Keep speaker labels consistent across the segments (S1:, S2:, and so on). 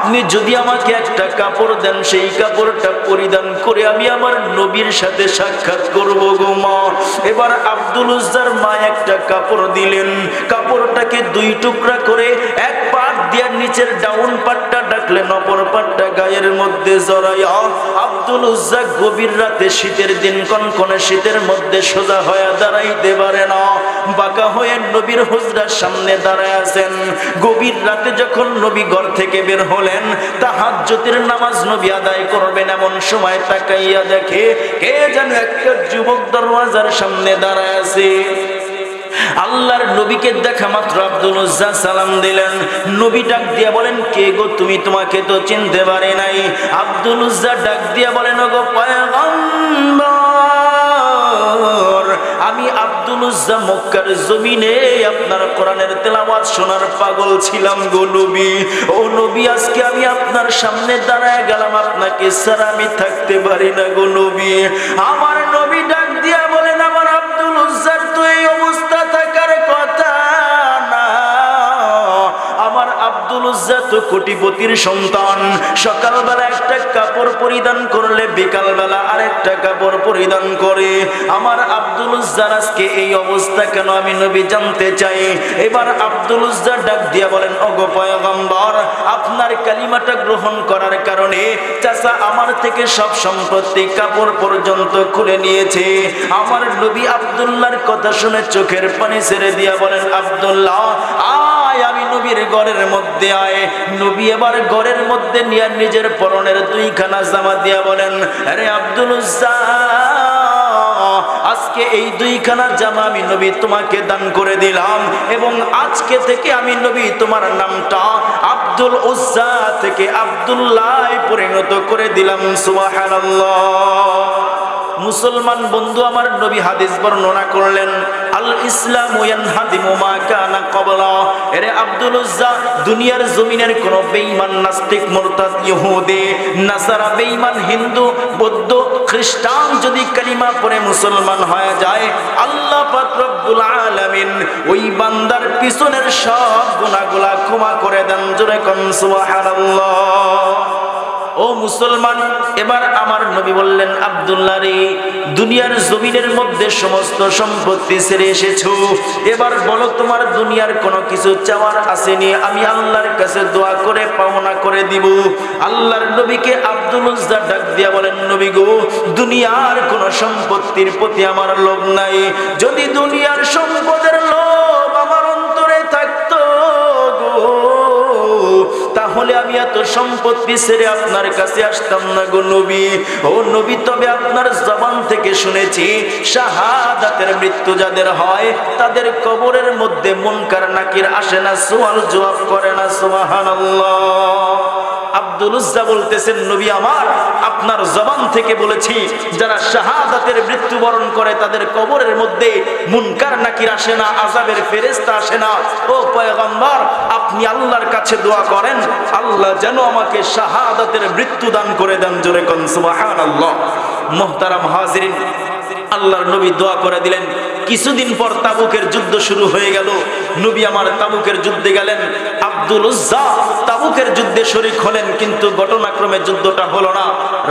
S1: আপনি যদি আমাকে একটা কাপড় দেন, সেই কাপড়টা পরিধান করে আমি আমার নবীর সাথে সাক্ষাৎ করব গো মা। এবার আব্দুল উজ্জার মা একটা কাপড় দিলেন। কাপড়টাকে দুই টুকরা করে এক পাট দিয়ে নিচের ডাউন পাটটা ডাকলেন, অপর পাটটা গায়ের মধ্যে জড়াইয়া, আব্দুল উজ্জা, গভীর রাতে শীতের দিন কনকনে শীতের মধ্যে সোজা হয়ে দাঁড়াইতে পারে না। বাঁকা হয়ে নবীর হুজরার সামনে দাঁড়ায় আছেন। গভীর রাতে যখন নবী ঘর থেকে বের হলেন নামাজ নবী আদায় করবেন এমন সময় তাকাইয়া দেখে কে যেন একটা যুবক দরওয়াজার সামনে দাঁড়ায় আছে। আল্লাহর নবীকে দেখা মাত্র আব্দুল উজ্জা সালাম দিলেন। নবী ডাক দিয়া বলেন, কে গো তুমি? তোমাকে তো চিনতে পারে নাই। আব্দুল উজ্জা ডাক দিয়া বলেন গো পয়গম্বর। পাগল ছিলাম গো ও নবী, আজকে আমি আপনার সামনে দাঁড়ায় গেলাম, আপনাকে স্যার আমি থাকতে পারি না গো আমার নবী ডাক কোটিপতির সন্তান। সকালবেলা একটা কাপড় পরিধান করলে, বিকালবেলা আরেকটা কাপড় পরিধান করে। আমার আব্দুল উজ্জার আজকে এই অবস্থা কেন আমি নবী জানতে চাই? এবার আব্দুল ডাক দিয়া বলেন আপনার কালিমাটা গ্রহণ করার কারণে চাচা আমার থেকে সব সম্পত্তি কাপড় পর্যন্ত খুলে নিয়েছে। আমার নবী আব্দুল্লাহর কথা শুনে চোখের পানি ছেড়ে দিয়া বলেন, আব্দুল্লাহ আমি নবীর ঘরের মধ্যে আয়। নবী এবার ঘরের মধ্যে নিয়ে নিজের পরনের দুইখানা জামা দিয়া বলেন, আরে আব্দুল আজকে এই দুইখানা জামা আমি নবী তোমাকে দান করে দিলাম এবং আজকে থেকে আমি নবী তোমার নামটা আব্দুল উজ্জা থেকে আব্দুল্লাহ পরিণত করে দিলাম। সুবহানাল্লাহ। মুসলমান বন্ধু আমার নবী হাদিস বর্ণনা করলেন, আল ইসলাম আব্দুল দুনিয়ার জমিনের কোন বেঈমান, নাস্তিক, মুরতাদ, ইহুদি, নাসারা, বেঈমান, হিন্দু, বৌদ্ধ, খ্রিস্টান যদি কালিমা পড়ে মুসলমান হয়ে যায়, আল্লাহ পাক রব্বুল আলামিন ওই বান্দার পিছনের সব গুনাহগুলা ক্ষমা করে দেন। জোরে কোন, সুবহানাল্লাহ। ও মুসলমান, এবার আমার নবী বললেন, আব্দুল্লাহ রে, দুনিয়ার জমিনের মধ্যে সমস্ত সম্পত্তি ছেড়ে এসেছ। এবার বলো, তোমার দুনিয়ার কোনো কিছু চাওয়ার আসেনি। আমি আল্লাহর কাছে দোয়া করে, পাওনা করে দিব। আল্লাহর নবীকে আব্দুল উজ্জা ডাক দিয়া বলেন, নবী গো, দুনিয়ার কোনো সম্পত্তির প্রতি আমার লোভ নাই। যদি দুনিয়ার সম্পদের এত সম্পত্তি ছেড়ে আপনার কাছে আসতাম না গো নবী। ও নবী, তবে আপনার জবান থেকে শুনেছি, শাহাদাতের মৃত্যু যাদের হয়, তাদের কবরের মধ্যে মুনকার নাকির আসে না, সোয়াল জবাব করে না, সুবহানাল্লাহ। আব্দুল উজ্জা বলতেছেন, নবী আমার, আপনার জবান থেকে বলেছি, যারা শাহাদাতের মৃত্যুবরণ করে, তাদের কবরের মধ্যে মুনকার নাকির আসে না আজাবের ফেরেস্তা আসে না। ও পয়গম্বর আপনি আল্লাহর কাছে দোয়া করেন, আল্লাহ যেন আমাকে শাহাদাতের মৃত্যু দান করে দেন জোরে সুবহানাল্লাহ। মুহতারাম হাজিরিন, আল্লাহর নবী দোয়া করে দিলেন, কিছুদিন পর তাবুকের যুদ্ধ শুরু হয়ে গেল, নবী আমার তাবুকের যুদ্ধে গেলেন, আব্দুল উজ্জা তাবুকের যুদ্ধে শরিক হলেন, কিন্তু ঘটনাক্রমে যুদ্ধটা হলো না।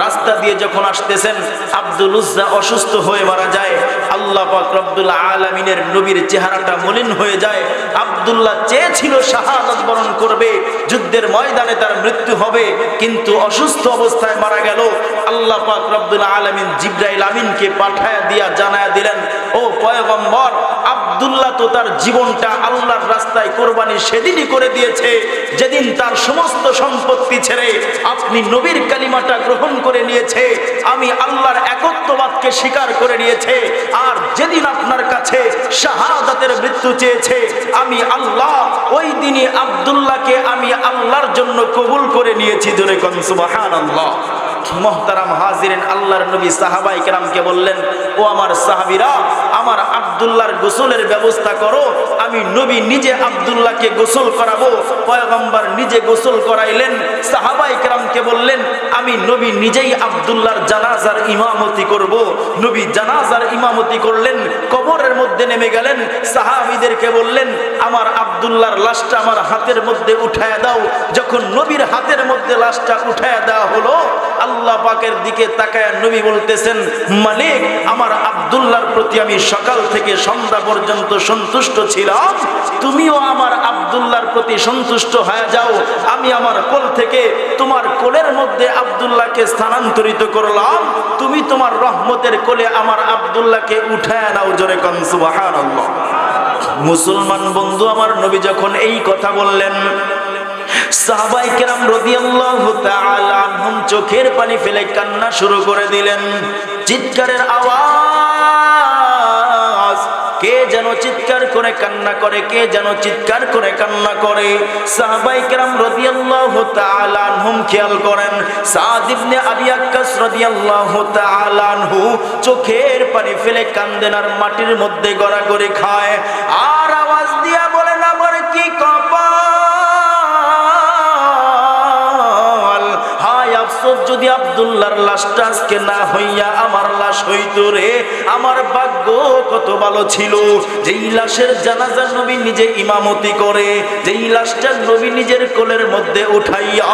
S1: রাস্তা দিয়ে যখন আসতেছেন, আব্দুল উজ্জা অসুস্থ হয়ে মারা যায়। আল্লাহ পাক রব্বুল আলামিনের নবীর চেহারাটা মলিন হয়ে যায়। আব্দুল্লাহ চেয়েছিল শাহাদাত বরণ করবে, যুদ্ধের ময়দানে তার মৃত্যু হবে, কিন্তু অসুস্থ অবস্থায় মারা গেল। আল্লাহ পাক রব্বুল আলামিন জিব্রাইল আমিনকে পাঠায় দিয়া জানায়া দিলেন, ও পয়গম্বর, আব্দুল্লাহ তো তার জীবনটা আল্লাহর রাস্তায় কোরবানি সেদিনই করে দিয়েছে। যেদিন তার সমস্ত সম্পত্তি ছেড়ে আপনি নবীর কালিমাটা গ্রহণ করে নিয়েছে, আমি আল্লাহর একত্ববাদকে স্বীকার করে নিয়েছে, আর যেদিন আপনার কাছে শাহাদাতের মৃত্যু চেয়েছে, আমি আল্লাহ ওই দিনই আবদুল্লাহকে আমি আল্লাহর জন্য কবুল করে নিয়েছি, জোরে কনসুবাহান সুবহানাল্লাহ। মহতারাম হাজিরেন আল্লাহর নবী সাহাবাই কেরামকে বললেন, ও আমার সাহাবিরা, আমার আবদুল্লাহর গোসলের ব্যবস্থা করো, আমি নবী নিজে আবদুল্লাহকে গোসল করাবো। পয়গম্বর নিজে গোসল করাইলেন, সাহাবাই কেরামকে বললেন, আমি নবী নিজেই আবদুল্লাহর জানাজার ইমামতি করব। নবী জানাজার ইমামতি করলেন কবরের মধ্যে নেমে গেলেন। সাহাবিদেরকে বললেন, আমার আবদুল্লাহর লাশটা আমার হাতের মধ্যে উঠায় দাও। যখন নবীর হাতের মধ্যে লাশটা উঠায় দেওয়া হলো, আল্লাহ পাকের দিকে তাকায় নবী বলতেছেন, মালিক, আমার আবদুল্লাহর প্রতি আমি সকাল থেকে সন্ধ্যা পর্যন্ত সন্তুষ্ট ছিলাম। তুমিও আমার আবদুল্লাহর প্রতি সন্তুষ্ট হয়ে যাও। আমি আমার কোল থেকে তোমার কোলের মধ্যে আবদুল্লাহকে স্থানান্তরিত করলাম। তুমি তোমার রহমতের কোলে আমার আবদুল্লাহকে উঠায় নাও জোরে মুসলমান বন্ধু, আমার নবী যখন এই কথা বললেন, সাহাবাই কেরাম রাদিয়াল্লাহু তাআলা চোখের পানি ফেলে কান্না শুরু করে দিলেন। চিৎকারের আওয়াজ কে যেন চিৎকার করে কান্না করে, কে যেন চিৎকার করে কান্না করে? সাহাবাই কেরাম রাদিয়াল্লাহু তাআলা আনহুম খেয়াল করেন, সাদ ইবনে আবি আক্কাস রাদিয়াল্লাহু তাআলা আনহু চোখের পানি ফেলে কান্দেনার মাটির মধ্যে গড়া করে খায়। আর আওয়াজ দিয়া না বলে কি কপাল যদি লাশটা আজকে না হইয়া আমার লাশ হইতো রে। আমার ভাগ্য কত ভালো ছিল। যেই লাশের জানাজা নবী নিজে ইমামতি করে, যেই লাশটা নবী নিজের কোলের মধ্যে উঠাইয়া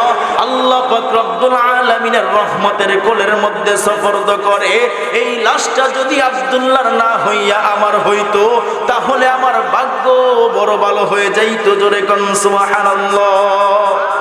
S1: আল্লাহ পাক রব্বুল আলামিনের রহমতের কোলের মধ্যে সফরদ করে, এই লাশটা যদি আব্দুল্লাহর না হইয়া আমার হইতো, তাহলে আমার ভাগ্য বড় ভালো হয়ে যাইতো জোরে কোন সুবহানাল্লাহ।